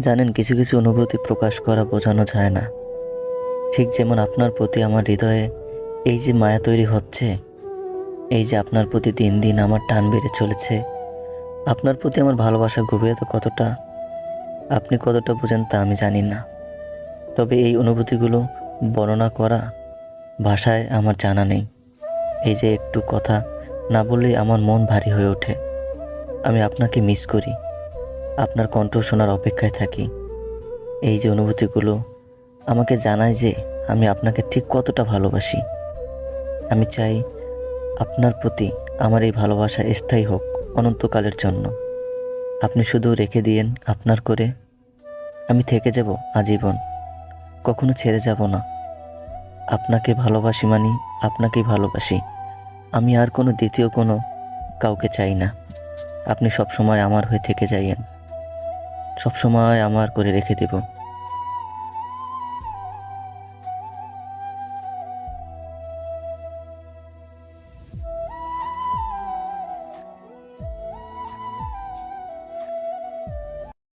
জানেন কিছু কিছু অনুভূতি প্রকাশ করা বোঝানো যায় না। ঠিক যেমন আপনার প্রতি আমার হৃদয়ে এই যে মায়া তৈরি হচ্ছে, এই যে আপনার প্রতি দিন দিন আমার টান বেড়ে চলেছে, আপনার প্রতি আমার ভালোবাসা গভীরতা কতটা, আপনি কতটা বোঝেন তা আমি জানি না। তবে এই অনুভূতিগুলো বর্ণনা করা ভাষায় আমার জানা নেই। এই যে একটু কথা না বললেই আমার মন ভারী হয়ে ওঠে। আমি আপনাকে মিস করি। আপনার কণ্ঠ শোনার অপেক্ষায় থাকি। এই যে অনুভূতিগুলো আমাকে জানায় যে আমি আপনাকে ঠিক কতটা ভালোবাসি। আমি চাই আপনার প্রতি আমার এই ভালোবাসা স্থায়ী হোক অনন্তকালের জন্য। আপনি শুধু রেখে দিয়েন আপনার করে। আমি থেকে যাব আজীবন। কখনো ছেড়ে যাব না। আপনাকে ভালোবাসি মানি, আপনাকেই ভালোবাসি। আমি আর কোনো দ্বিতীয় কোনো কাউকে চাই না। আপনি সবসময় আমার হয়ে থেকে যাইয়েন। সবসময় আমার করে রেখে দেব।